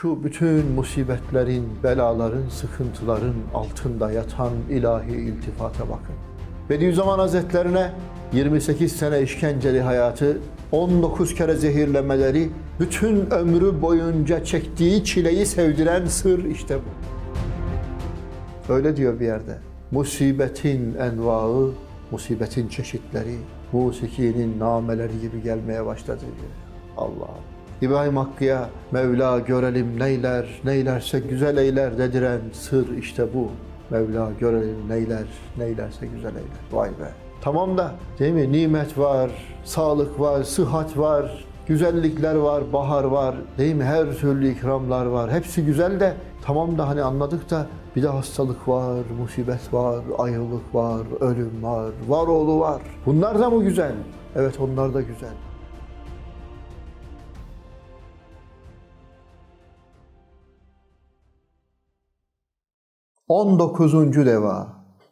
Şu bütün musibetlerin, belaların, sıkıntıların altında yatan ilahi iltifata bakın. Bediüzzaman Hazretlerine 28 sene işkenceli hayatı, 19 kere zehirlemeleri, bütün ömrü boyunca çektiği çileyi sevdiren sır işte bu. Öyle diyor bir yerde. Musibetin envaı, musibetin çeşitleri, musikinin nameleri gibi gelmeye başladı diyor. Allah. İbrahim Hakkı'ya Mevla görelim neyler, neylerse güzel eyler dediren sır işte bu. Mevla görelim neyler, neylerse güzel eyler. Vay be. Tamam da değil mi? Nimet var, sağlık var, sıhhat var, güzellikler var, bahar var, değil mi? Her türlü ikramlar var. Hepsi güzel de tamam da hani anladık da bir de hastalık var, musibet var, ayrılık var, ölüm var, var oğlu var. Bunlar da mı güzel? Evet onlar da güzel. On dokuzuncu deva.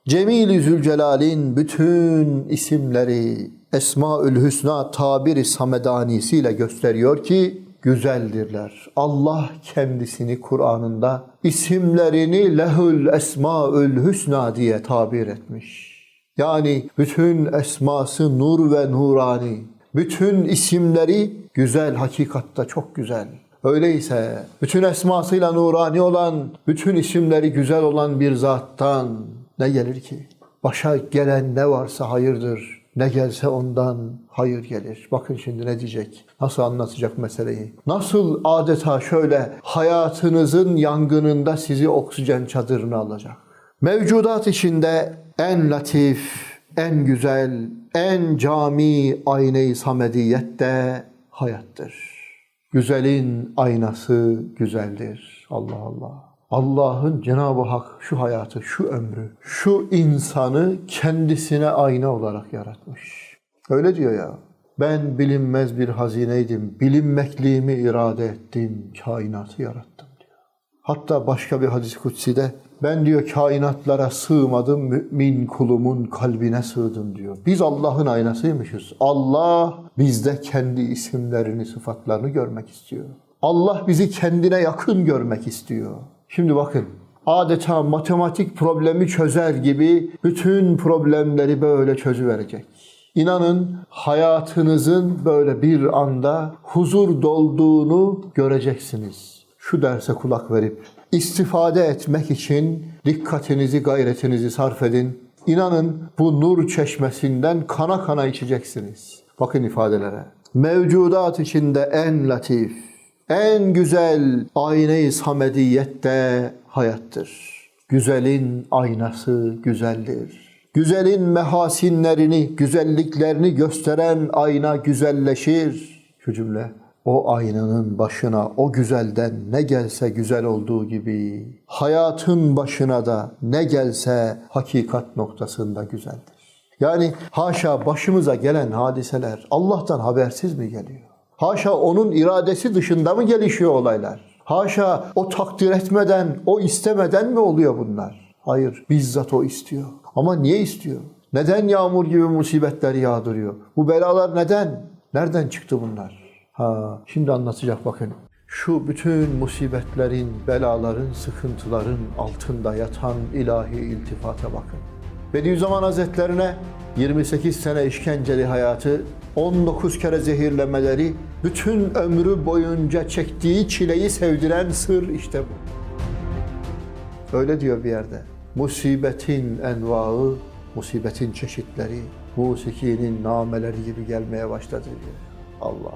Cemil-i Zülcelal'in bütün isimleri Esmaül Hüsna tabiri samedanisiyle gösteriyor ki güzeldirler. Allah kendisini Kur'an'ında isimlerini lehül esmaül hüsna diye tabir etmiş. Yani bütün esması nur ve nurani, bütün isimleri güzel, hakikatta çok güzel. Öyleyse bütün esmasıyla nurani olan, bütün isimleri güzel olan bir zattan ne gelir ki? Başa gelen ne varsa hayırdır. Ne gelse ondan hayır gelir. Bakın şimdi ne diyecek? Nasıl anlatacak meseleyi? Nasıl adeta şöyle hayatınızın yangınında sizi oksijen çadırına alacak? Mevcudat içinde en latif, en güzel, en cami ayne-i samediyette hayattır. Güzelin aynası güzeldir. Allah Allah. Allah'ın Cenab-ı Hak şu hayatı, şu ömrü, şu insanı kendisine ayna olarak yaratmış. Öyle diyor ya. Ben bilinmez bir hazineydim. Bilinmekliğimi irade ettim. Kainatı yarattım diyor. Hatta başka bir hadis-i kutsi'de ben diyor kainatlara sığmadım, mümin kulumun kalbine sığdım diyor. Biz Allah'ın aynasıymışız. Allah bizde kendi isimlerini, sıfatlarını görmek istiyor. Allah bizi kendine yakın görmek istiyor. Şimdi bakın adeta matematik problemi çözer gibi bütün problemleri böyle çözüverecek. İnanın hayatınızın böyle bir anda huzur dolduğunu göreceksiniz. Şu derse kulak verip istifade etmek için dikkatinizi, gayretinizi sarf edin. İnanın bu nur çeşmesinden kana kana içeceksiniz. Bakın ifadelere. Mevcudat içinde en latif, en güzel ayne-i samediyette hayattır. Güzelin aynası güzeldir. Güzelin mehasinlerini, güzelliklerini gösteren ayna güzelleşir. Şu cümle. O aynanın başına o güzelden ne gelse güzel olduğu gibi hayatın başına da ne gelse hakikat noktasında güzeldir. Yani haşa başımıza gelen hadiseler Allah'tan habersiz mi geliyor? Haşa onun iradesi dışında mı gelişiyor olaylar? Haşa o takdir etmeden, o istemeden mi oluyor bunlar? Hayır, bizzat o istiyor. Ama niye istiyor? Neden yağmur gibi musibetler yağdırıyor? Bu belalar neden? Nereden çıktı bunlar? Ha, şimdi anlatacak bakın. Şu bütün musibetlerin, belaların, sıkıntıların altında yatan ilahi iltifata bakın. Bediüzzaman Hazretlerine 28 sene işkenceli hayatı, 19 kere zehirlemeleri, bütün ömrü boyunca çektiği çileyi sevdiren sır işte bu. Öyle diyor bir yerde. Musibetin envaı, musibetin çeşitleri, musikinin nameleri gibi gelmeye başladı diyor. Allah.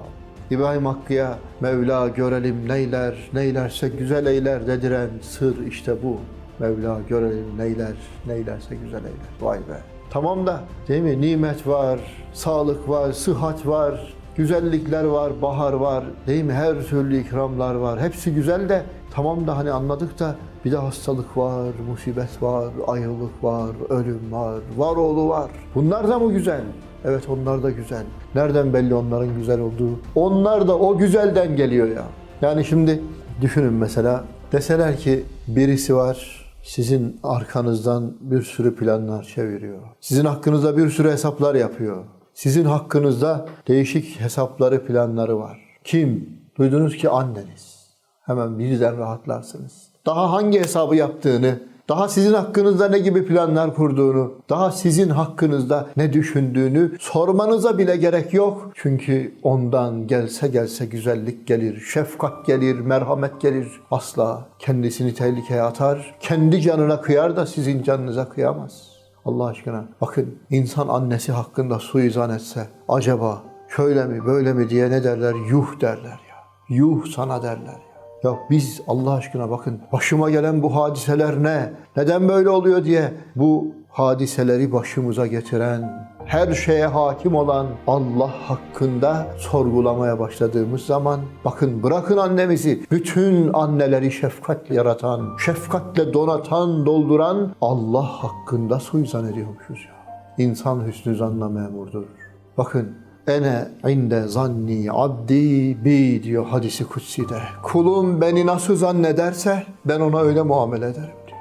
İbrahim Hakkı'ya Mevla görelim neyler, neylerse güzel eyler dediren sır işte bu. Mevla görelim neyler, neylerse güzel eyler. Vay be. Tamam da değil mi? Nimet var, sağlık var, sıhhat var, güzellikler var, bahar var, değil mi? Her türlü ikramlar var. Hepsi güzel de tamam da hani anladık da bir de hastalık var, musibet var, ayrılık var, ölüm var, var oğlu var. Bunlar da mı güzel? Evet onlar da güzel. Nereden belli onların güzel olduğu? Onlar da o güzelden geliyor ya. Yani şimdi düşünün mesela deseler ki birisi var sizin arkanızdan bir sürü planlar çeviriyor. Sizin hakkınızda bir sürü hesaplar yapıyor. Sizin hakkınızda değişik hesapları, planları var. Kim? Duydunuz ki anneniz. Hemen birden rahatlarsınız. Daha hangi hesabı yaptığını, daha sizin hakkınızda ne gibi planlar kurduğunu, daha sizin hakkınızda ne düşündüğünü sormanıza bile gerek yok. Çünkü ondan gelse gelse güzellik gelir, şefkat gelir, merhamet gelir. Asla kendisini tehlikeye atar, kendi canına kıyar da sizin canınıza kıyamaz. Allah aşkına bakın insan annesi hakkında suizan etse acaba şöyle mi böyle mi diye ne derler? Yuh derler ya. Yuh sana derler ya. Biz Allah aşkına bakın başıma gelen bu hadiseler ne? Neden böyle oluyor diye bu hadiseleri başımıza getiren, her şeye hakim olan Allah hakkında sorgulamaya başladığımız zaman bakın bırakın annemizi bütün anneleri şefkatle yaratan, şefkatle donatan, dolduran Allah hakkında suizan ediyormuşuz ya. İnsan hüsnü zanla memurdur. Bakın ene inde zanni abdi bi diyor hadisi kutsi'de. Kulum beni nasıl zannederse ben ona öyle muamele ederim diyor.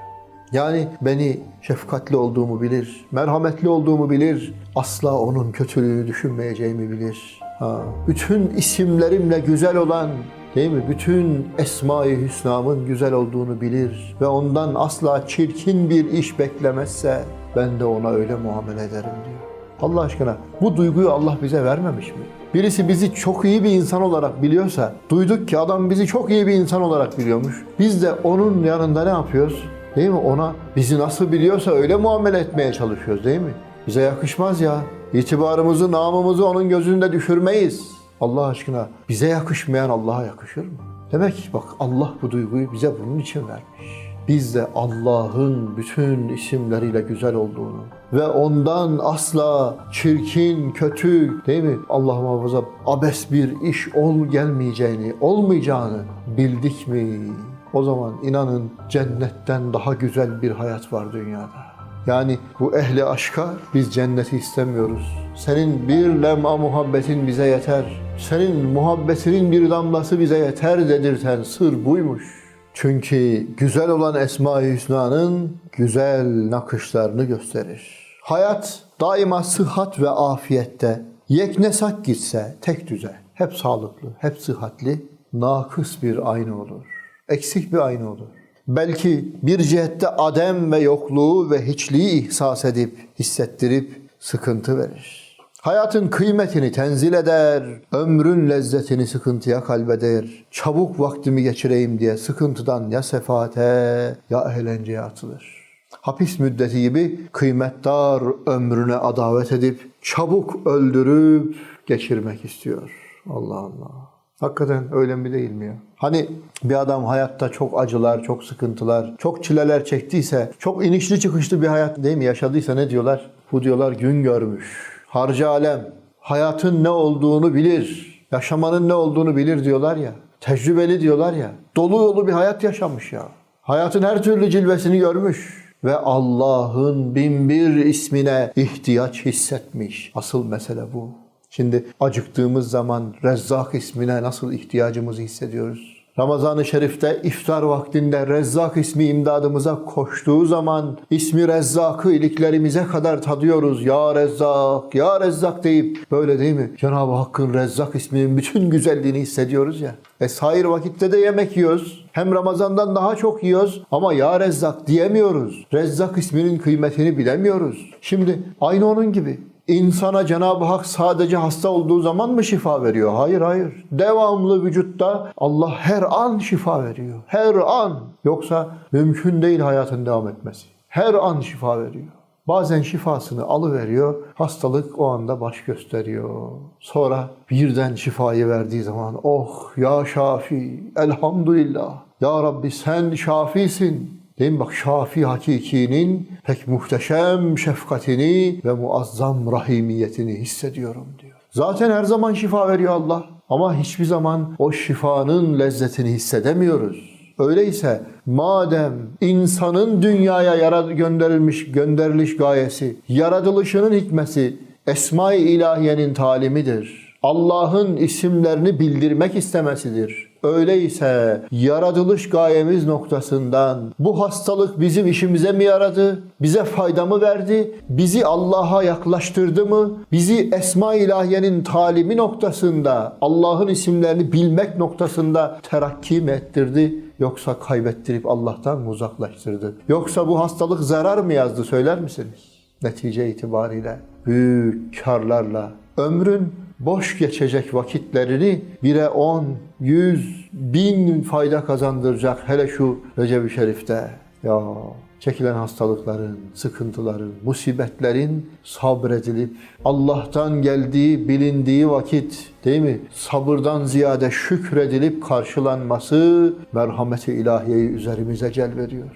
Yani beni şefkatli olduğumu bilir, merhametli olduğumu bilir, asla onun kötülüğünü düşünmeyeceğimi bilir. Ha, bütün isimlerimle güzel olan Değil mi? Bütün Esma-i Hüsna'mın güzel olduğunu bilir ve ondan asla çirkin bir iş beklemezse ben de ona öyle muamele ederim diyor. Allah aşkına bu duyguyu Allah bize vermemiş mi? Birisi bizi çok iyi bir insan olarak biliyorsa, duyduk ki adam bizi çok iyi bir insan olarak biliyormuş. Biz de onun yanında ne yapıyoruz? Değil mi? Ona bizi nasıl biliyorsa öyle muamele etmeye çalışıyoruz değil mi? Bize yakışmaz ya. İtibarımızı, namımızı onun gözünde düşürmeyiz. Allah aşkına bize yakışmayan Allah'a yakışır mı? Demek ki bak Allah bu duyguyu bize bunun için vermiş. Biz de Allah'ın bütün isimleriyle güzel olduğunu ve ondan asla çirkin, kötü değil mi? Allah muhafaza abes bir iş ol gelmeyeceğini, olmayacağını bildik mi? O zaman inanın cennetten daha güzel bir hayat var dünyada. Yani bu ehli aşka biz cenneti istemiyoruz. Senin bir lema muhabbetin bize yeter. Senin muhabbetinin bir damlası bize yeter dedirten sır buymuş. Çünkü güzel olan Esma-i Hüsna'nın güzel nakışlarını gösterir. Hayat daima sıhhat ve afiyette. Yeknesak gitse tek düze, hep sağlıklı, hep sıhhatli, nakıs bir aynı olur. Eksik bir aynı olur. Belki bir cihette adem ve yokluğu ve hiçliği ihsas edip, hissettirip sıkıntı verir. Hayatın kıymetini tenzil eder, ömrün lezzetini sıkıntıya kalbeder. Çabuk vaktimi geçireyim diye sıkıntıdan ya sefaate ya eğlenceye atılır. Hapis müddeti gibi kıymetdar ömrüne adavet edip çabuk öldürüp geçirmek istiyor. Allah Allah. Hakikaten öyle mi değil mi ya? Hani bir adam hayatta çok acılar, çok sıkıntılar, çok çileler çektiyse, çok inişli çıkışlı bir hayat değil mi yaşadıysa ne diyorlar? Bu diyorlar gün görmüş. Harcı alem. Hayatın ne olduğunu bilir. Yaşamanın ne olduğunu bilir diyorlar ya. Tecrübeli diyorlar ya. Dolu yolu bir hayat yaşamış ya. Hayatın her türlü cilvesini görmüş ve Allah'ın bin bir ismine ihtiyaç hissetmiş. Asıl mesele bu. Şimdi acıktığımız zaman Rezzak ismine nasıl ihtiyacımızı hissediyoruz? Ramazan-ı Şerif'te iftar vaktinde Rezzak ismi imdadımıza koştuğu zaman ismi Rezzak'ı iliklerimize kadar tadıyoruz. Ya Rezzak, Ya Rezzak deyip böyle değil mi? Cenab-ı Hakk'ın Rezzak isminin bütün güzelliğini hissediyoruz ya. E sair vakitte de yemek yiyoruz. Hem Ramazan'dan daha çok yiyoruz ama Ya Rezzak diyemiyoruz. Rezzak isminin kıymetini bilemiyoruz. Şimdi aynı onun gibi. İnsana Cenab-ı Hak sadece hasta olduğu zaman mı şifa veriyor? Hayır hayır. Devamlı vücutta Allah her an şifa veriyor. Her an. Yoksa mümkün değil hayatın devam etmesi. Her an şifa veriyor. Bazen şifasını alıveriyor, hastalık o anda baş gösteriyor. Sonra birden şifayı verdiği zaman oh ya Şafi elhamdülillah ya Rabbi sen şafisin. Değil mi? Bak Şafi Hakiki'nin pek muhteşem şefkatini ve muazzam rahimiyetini hissediyorum diyor. Zaten her zaman şifa veriyor Allah. Ama hiçbir zaman o şifanın lezzetini hissedemiyoruz. Öyleyse madem insanın dünyaya yarad gönderilmiş gönderiliş gayesi, yaratılışının hikmeti Esma-i İlahiye'nin talimidir. Allah'ın isimlerini bildirmek istemesidir. Öyleyse yaratılış gayemiz noktasından bu hastalık bizim işimize mi yaradı? Bize fayda mı verdi? Bizi Allah'a yaklaştırdı mı? Bizi Esma İlahiye'nin talimi noktasında, Allah'ın isimlerini bilmek noktasında terakki mi ettirdi? Yoksa kaybettirip Allah'tan mı uzaklaştırdı? Yoksa bu hastalık zarar mı yazdı söyler misiniz? Netice itibariyle büyük karlarla ömrün boş geçecek vakitlerini bire on, yüz, bin fayda kazandıracak hele şu Recep-i Şerif'te. Ya çekilen hastalıkların, sıkıntıların, musibetlerin sabredilip Allah'tan geldiği bilindiği vakit değil mi? Sabırdan ziyade şükredilip karşılanması merhameti ilahiyeyi üzerimize celbediyor.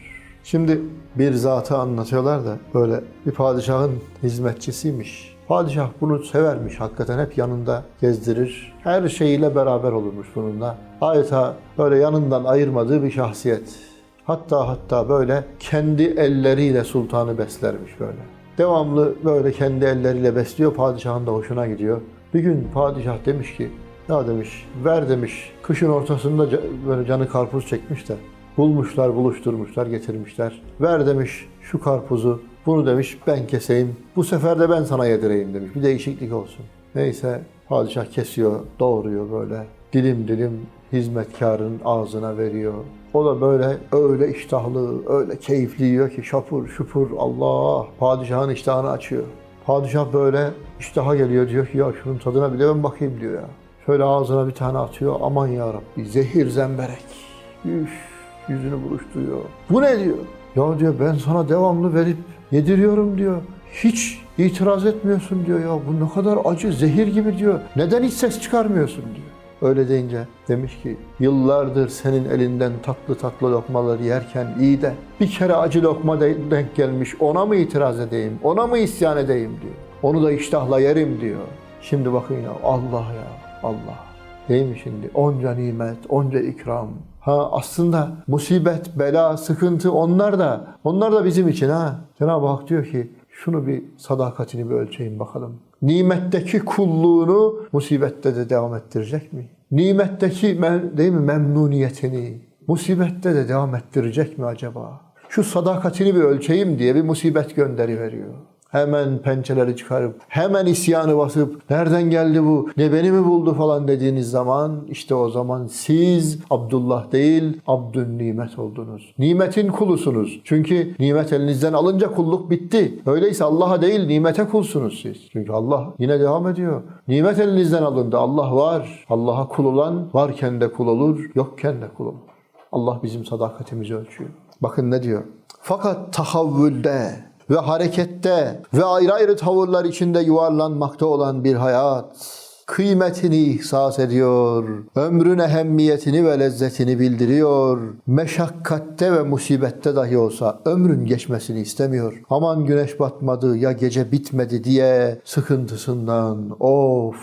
Şimdi bir zatı anlatıyorlar da böyle bir padişahın hizmetçisiymiş. Padişah bunu severmiş hakikaten hep yanında gezdirir. Her şeyiyle beraber olurmuş bununla. Adeta böyle yanından ayırmadığı bir şahsiyet. Hatta hatta böyle kendi elleriyle sultanı beslermiş böyle. Devamlı böyle kendi elleriyle besliyor. Padişahın da hoşuna gidiyor. Bir gün padişah demiş ki ya demiş ver demiş kışın ortasında böyle canı karpuz çekmiş de bulmuşlar buluşturmuşlar getirmişler. Ver demiş şu karpuzu bunu demiş ben keseyim. Bu sefer de ben sana yedireyim demiş. Bir değişiklik olsun. Neyse padişah kesiyor doğruyor böyle. Dilim dilim hizmetkarın ağzına veriyor. O da böyle öyle iştahlı, öyle keyifli yiyor ki şapur şupur Allah padişahın iştahını açıyor. Padişah böyle iştaha geliyor diyor ki ya şunun tadına bile ben bakayım diyor ya. Şöyle ağzına bir tane atıyor. Aman ya Rabbi zehir zemberek. Üf, yüzünü buruşturuyor. Bu ne diyor? Ya diyor ben sana devamlı verip yediriyorum diyor. Hiç itiraz etmiyorsun diyor ya. Bu ne kadar acı, zehir gibi diyor. Neden hiç ses çıkarmıyorsun diyor. Öyle deyince demiş ki yıllardır senin elinden tatlı tatlı lokmaları yerken iyi de bir kere acı lokma de- denk gelmiş ona mı itiraz edeyim, ona mı isyan edeyim diyor. Onu da iştahla yerim diyor. Şimdi bakın ya Allah ya Allah. Değil mi şimdi? Onca nimet, onca ikram. Ha aslında musibet, bela, sıkıntı onlar da onlar da bizim için ha. Cenab-ı Hak diyor ki şunu bir sadakatini bir ölçeyim bakalım. Nimetteki kulluğunu musibette de devam ettirecek mi? Nimetteki değil mi memnuniyetini musibette de devam ettirecek mi acaba? Şu sadakatini bir ölçeyim diye bir musibet gönderi veriyor. Hemen pençeleri çıkarıp, hemen isyanı basıp, nereden geldi bu, ne beni mi buldu falan dediğiniz zaman, işte o zaman siz Abdullah değil, Abdün nimet oldunuz. Nimetin kulusunuz. Çünkü nimet elinizden alınca kulluk bitti. Öyleyse Allah'a değil, nimete kulsunuz siz. Çünkü Allah yine devam ediyor. Nimet elinizden alındı. Allah var. Allah'a kul olan varken de kul olur, yokken de kul olur. Allah bizim sadakatimizi ölçüyor. Bakın ne diyor? Fakat tahavvülde ve harekette ve ayrı ayrı tavırlar içinde yuvarlanmakta olan bir hayat kıymetini ihsas ediyor, ömrün ehemmiyetini ve lezzetini bildiriyor, meşakkatte ve musibette dahi olsa ömrün geçmesini istemiyor. Aman güneş batmadı ya gece bitmedi diye sıkıntısından of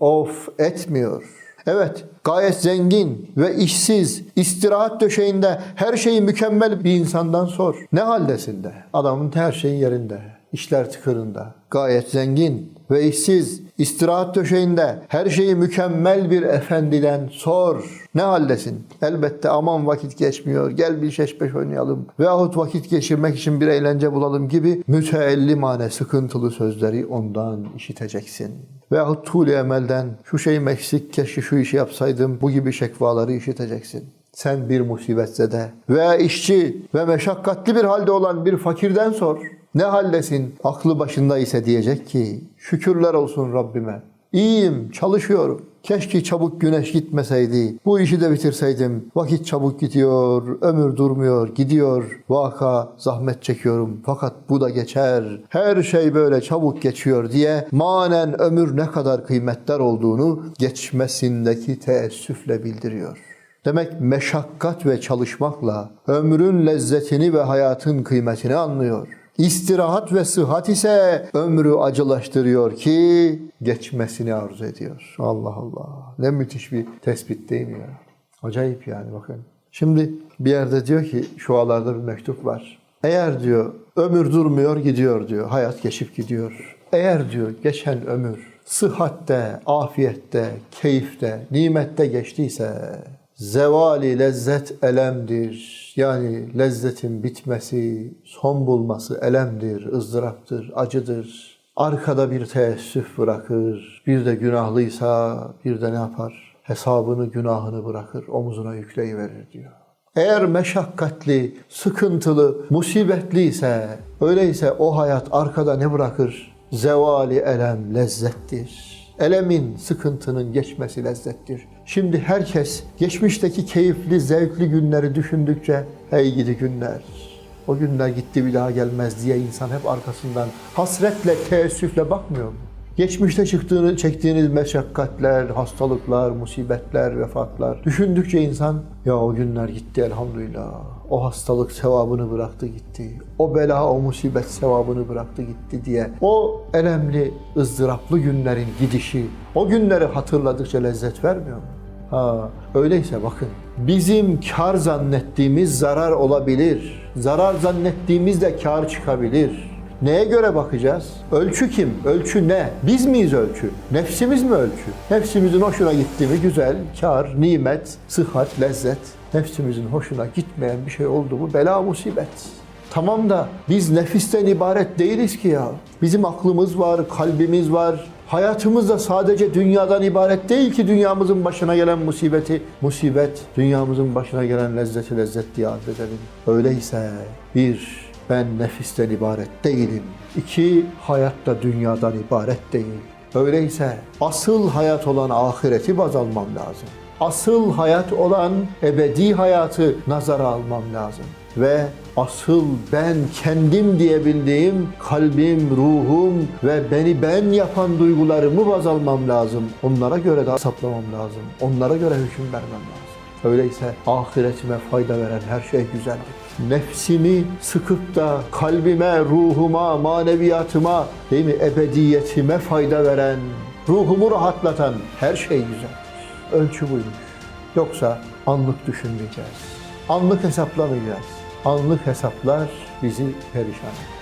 of etmiyor. Evet, gayet zengin ve işsiz, istirahat döşeğinde her şeyi mükemmel bir insandan sor. Ne haldesin de? Adamın her şeyi yerinde, işler tıkırında. Gayet zengin ve işsiz, istirahat döşeğinde her şeyi mükemmel bir efendiden sor. Ne haldesin? Elbette aman vakit geçmiyor, gel bir şeş beş oynayalım veyahut vakit geçirmek için bir eğlence bulalım gibi müteellimane sıkıntılı sözleri ondan işiteceksin. Veyahut tuğle emelden şu şeyim eksik keşke şu işi yapsaydım bu gibi şekvaları işiteceksin. Sen bir musibetzede veya işçi ve meşakkatli bir halde olan bir fakirden sor. Ne haldesin? Aklı başında ise diyecek ki şükürler olsun Rabbime. İyiyim, çalışıyorum. Keşke çabuk güneş gitmeseydi. Bu işi de bitirseydim. Vakit çabuk gidiyor, ömür durmuyor, gidiyor. Vaka zahmet çekiyorum fakat bu da geçer. Her şey böyle çabuk geçiyor diye manen ömür ne kadar kıymetler olduğunu geçmesindeki teessüfle bildiriyor. Demek meşakkat ve çalışmakla ömrün lezzetini ve hayatın kıymetini anlıyor. İstirahat ve sıhhat ise ömrü acılaştırıyor ki geçmesini arzu ediyor. Allah Allah. Ne müthiş bir tespit değil mi ya? Acayip yani bakın. Şimdi bir yerde diyor ki şu alarda bir mektup var. Eğer diyor ömür durmuyor gidiyor diyor. Hayat geçip gidiyor. Eğer diyor geçen ömür sıhhatte, afiyette, keyifte, nimette geçtiyse Zevali lezzet elemdir. Yani lezzetin bitmesi, son bulması elemdir, ızdıraptır, acıdır. Arkada bir teessüf bırakır. Bir de günahlıysa bir de ne yapar? Hesabını, günahını bırakır, omuzuna yükleyiverir diyor. Eğer meşakkatli, sıkıntılı, musibetli ise, öyleyse o hayat arkada ne bırakır? Zevali elem lezzettir. Elemin, sıkıntının geçmesi lezzettir. Şimdi herkes geçmişteki keyifli, zevkli günleri düşündükçe hey gidi günler. O günler gitti bir daha gelmez diye insan hep arkasından hasretle, teessüfle bakmıyor mu? Geçmişte çıktığını, çektiğiniz meşakkatler, hastalıklar, musibetler, vefatlar. Düşündükçe insan ya o günler gitti elhamdülillah. O hastalık sevabını bıraktı gitti. O bela, o musibet sevabını bıraktı gitti diye. O elemli, ızdıraplı günlerin gidişi, o günleri hatırladıkça lezzet vermiyor mu? Ha, öyleyse bakın bizim kar zannettiğimiz zarar olabilir. Zarar zannettiğimiz de kar çıkabilir. Neye göre bakacağız? Ölçü kim? Ölçü ne? Biz miyiz ölçü? Nefsimiz mi ölçü? Nefsimizin hoşuna gitti mi güzel, kar, nimet, sıhhat, lezzet. Nefsimizin hoşuna gitmeyen bir şey oldu mu bela musibet. Tamam da biz nefisten ibaret değiliz ki ya. Bizim aklımız var, kalbimiz var. Hayatımız da sadece dünyadan ibaret değil ki dünyamızın başına gelen musibeti, musibet, dünyamızın başına gelen lezzeti lezzet diye adedelim. Öyleyse bir, ben nefisten ibaret değilim. İki, hayat da dünyadan ibaret değil. Öyleyse asıl hayat olan ahireti baz almam lazım. Asıl hayat olan ebedi hayatı nazara almam lazım. Ve asıl ben kendim diyebildiğim kalbim, ruhum ve beni ben yapan duygularımı baz almam lazım. Onlara göre de hesaplamam lazım. Onlara göre hüküm vermem lazım. Öyleyse ahiretime fayda veren her şey güzeldir. Nefsimi sıkıp da kalbime, ruhuma, maneviyatıma, değil mi, ebediyetime fayda veren, ruhumu rahatlatan her şey güzeldir. Ölçü buymuş. Yoksa anlık düşünmeyeceğiz. Anlık hesaplamayacağız. Anlık hesaplar bizi perişan eder.